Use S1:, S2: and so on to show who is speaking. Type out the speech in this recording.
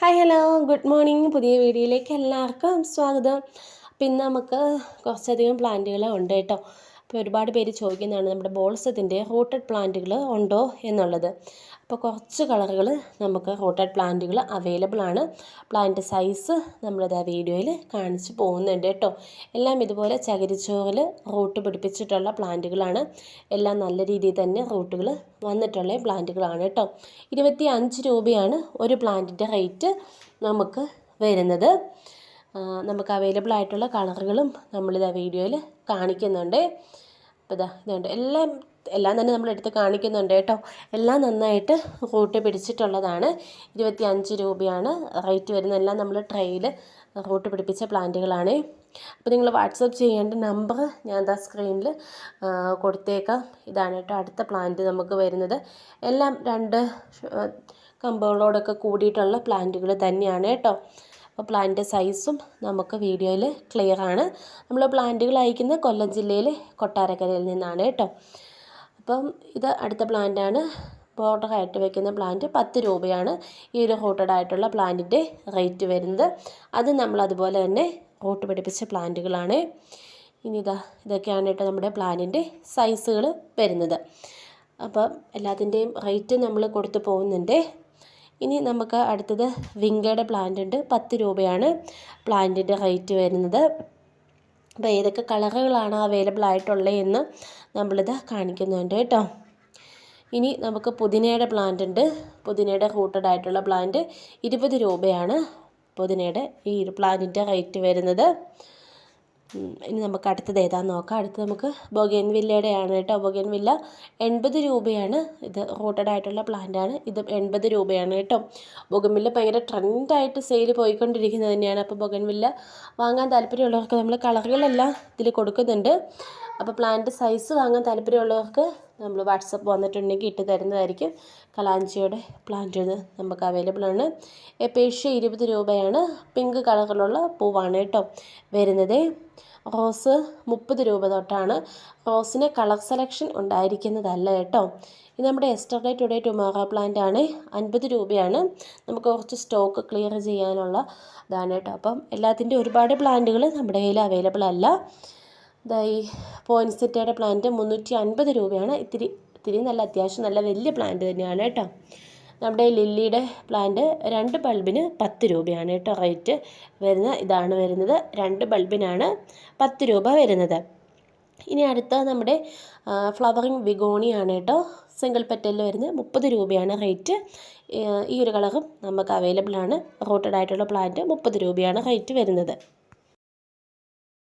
S1: Hi hello good morning പുതിയ വീഡിയോയിലേക്ക് എല്ലാവർക്കും സ്വാഗതം. പിന്നെ നമുക്ക് കുറച്ചധികം പ്ലാന്റുകളുണ്ട് കേട്ടോ. അപ്പോൾ ഒരുപാട് പേര് ചോദിക്കുന്നതാണ് നമ്മുടെ ബോൾസത്തിന്റെ റൂട്ടഡ് പ്ലാന്റുകൾ ഉണ്ടോ എന്നുള്ളത്. അപ്പോൾ കുറച്ച് കളറുകൾ നമുക്ക് റൂട്ടഡ് പ്ലാന്റുകൾ അവൈലബിൾ ആണ്. പ്ലാന്റ് സൈസ് നമ്മളിത് ആ വീഡിയോയിൽ കാണിച്ച് പോകുന്നുണ്ട് കേട്ടോ. എല്ലാം ഇതുപോലെ ചകിരിച്ചോറിൽ റൂട്ട് പിടിപ്പിച്ചിട്ടുള്ള പ്ലാന്റുകളാണ്. എല്ലാം നല്ല രീതിയിൽ തന്നെ റൂട്ടുകൾ വന്നിട്ടുള്ള പ്ലാന്റുകളാണ് കേട്ടോ. ഇരുപത്തി രൂപയാണ് ഒരു പ്ലാന്റിന്റെ റേറ്റ് നമുക്ക് വരുന്നത്. നമുക്ക് അവൈലബിൾ ആയിട്ടുള്ള കളറുകളും നമ്മളിത് വീഡിയോയിൽ കാണിക്കുന്നുണ്ട്. അപ്പോൾ ഇതാ ഇതുണ്ട് എല്ലാം എല്ലാം തന്നെ നമ്മൾ എടുത്ത് കാണിക്കുന്നുണ്ട് കേട്ടോ. എല്ലാം നന്നായിട്ട് റൂട്ട് പിടിച്ചിട്ടുള്ളതാണ്. ഇരുപത്തി അഞ്ച് രൂപയാണ് റേറ്റ് വരുന്നത്. എല്ലാം നമ്മൾ ട്രെയിൽ റൂട്ട് പിടിപ്പിച്ച പ്ലാന്റുകളാണ്. അപ്പോൾ നിങ്ങൾ വാട്സപ്പ് ചെയ്യേണ്ട നമ്പർ ഞാൻ ദാ സ്ക്രീനിൽ കൊടുത്തേക്കാം. ഇതാണ് കേട്ടോ അടുത്ത പ്ലാന്റ് നമുക്ക് വരുന്നത്. എല്ലാം രണ്ട് കമ്പുകളോടൊക്കെ കൂടിയിട്ടുള്ള പ്ലാന്റുകൾ തന്നെയാണ് കേട്ടോ. അപ്പോൾ പ്ലാന്റ് സൈസും നമുക്ക് വീഡിയോയിൽ ക്ലിയർ ആണ്. നമ്മൾ പ്ലാന്റുകൾ അയക്കുന്നത് കൊല്ലം ജില്ലയിൽ കൊട്ടാരക്കരയിൽ നിന്നാണ് കേട്ടോ. അപ്പം ഇത് അടുത്ത പ്ലാന്റാണ് ബോർഡർ ആയിട്ട് വെക്കുന്ന പ്ലാന്റ് പത്ത് രൂപയാണ് ഈ ഒരു റൂട്ടഡ് ആയിട്ടുള്ള പ്ലാന്റിന്റെ റേറ്റ് വരുന്നത്. അത് നമ്മൾ അതുപോലെ തന്നെ റൂട്ട് പിടിപ്പിച്ച പ്ലാന്റുകളാണ് ഇനി ഇതാ ഇതൊക്കെയാണ് കേട്ടോ നമ്മുടെ പ്ലാന്റിന്റെ സൈസുകൾ വരുന്നത്. അപ്പം എല്ലാത്തിന്റെയും റേറ്റ് നമ്മൾ കൊടുത്തു പോകുന്നുണ്ട്. ഇനി നമുക്ക് അടുത്തത് വിങ്കയുടെ പ്ലാന്റ് ഉണ്ട്. പത്ത് രൂപയാണ് പ്ലാന്റിന്റെ റേറ്റ് വരുന്നത്. അപ്പോൾ ഏതൊക്കെ കളറുകളാണ് അവൈലബിൾ ആയിട്ടുള്ളതെന്ന് നമ്മളിത് കാണിക്കുന്നുണ്ട് കേട്ടോ. ഇനി നമുക്ക് പുതിനയുടെ പ്ലാന്റ് ഉണ്ട്. പുതിനയുടെ റൂട്ടഡ് ആയിട്ടുള്ള പ്ലാന്റ് ഇരുപത് രൂപയാണ് പുതിനയുടെ ഈ പ്ലാന്റിന്റെ റേറ്റ് വരുന്നത്. ഇനി നമുക്ക് അടുത്തത് ഏതാന്ന് നോക്കാം. അടുത്ത് നമുക്ക് ബൊഗേൻ വില്ലയുടെ ആണ് കേട്ടോ. ബൊഗേൻ വില്ല എൺപത് രൂപയാണ്. ഇത് റോട്ടഡ് ആയിട്ടുള്ള പ്ലാന്റ് ആണ്. ഇത് എൺപത് രൂപയാണ് കേട്ടോ. ബൊഗൻ വില്ല ഭയങ്കര ട്രെൻഡായിട്ട് സെയിൽ പോയിക്കൊണ്ടിരിക്കുന്നത് തന്നെയാണ്. അപ്പോൾ ബൊഗൻ വില്ല വാങ്ങാൻ താല്പര്യമുള്ളവർക്ക് നമ്മൾ കളറുകളെല്ലാം ഇതിൽ കൊടുക്കുന്നുണ്ട്. അപ്പോൾ പ്ലാന്റ് സൈസ് വാങ്ങാൻ താല്പര്യമുള്ളവർക്ക് നമ്മൾ വാട്സപ്പ് വന്നിട്ടുണ്ടെങ്കിൽ ഇട്ട് തരുന്നതായിരിക്കും. കലാഞ്ചിയുടെ പ്ലാന്റ് നമുക്ക് അവൈലബിൾ ആണ്. എപ്പേഷ്യ ഇരുപത് രൂപയാണ്. പിങ്ക് കളറിലുള്ള പൂവാണ് കേട്ടോ വരുന്നത്. റോസ് മുപ്പത് രൂപ തൊട്ടാണ്. റോസിന് കളർ സെലക്ഷൻ ഉണ്ടായിരിക്കുന്നതല്ല കേട്ടോ. ഇത് നമ്മുടെ എസ്റ്റർഡേ ടുഡേ ടുമോറോ പ്ലാന്റ് ആണ്. അൻപത് രൂപയാണ്. നമുക്ക് കുറച്ച് സ്റ്റോക്ക് ക്ലിയർ ചെയ്യാനുള്ള ഇതാണ് കേട്ടോ. അപ്പം എല്ലാത്തിന്റെ ഒരുപാട് പ്ലാന്റുകൾ നമ്മുടെ കയ്യിൽ അവൈലബിൾ അല്ല. ഇതായി പോയിൻസെറ്റയുടെ പ്ലാന്റ് മുന്നൂറ്റി അൻപത് രൂപയാണ്. ഇത്തിരി ഇത്തിരി നല്ല അത്യാവശ്യം നല്ല വലിയ പ്ലാന്റ് തന്നെയാണ് കേട്ടോ. നമ്മുടെ ലില്ലിയുടെ പ്ലാന്റ് രണ്ട് ബൾബിന് പത്ത് രൂപയാണ് കേട്ടോ റേറ്റ് വരുന്ന ഇതാണ് വരുന്നത്. രണ്ട് ബൾബിനാണ് പത്ത് രൂപ വരുന്നത്. ഇനി അടുത്ത നമ്മുടെ ഫ്ലവറിങ് വിഗോണിയാണ് കേട്ടോ. സിംഗിൾ പെറ്റലിൽ വരുന്നത് മുപ്പത് രൂപയാണ് റേറ്റ് ഈ ഒരു കളറും നമുക്ക് അവൈലബിൾ ആണ്. റോട്ടഡ് ആയിട്ടുള്ള പ്ലാന്റ് മുപ്പത് രൂപയാണ് റേറ്റ് വരുന്നത്.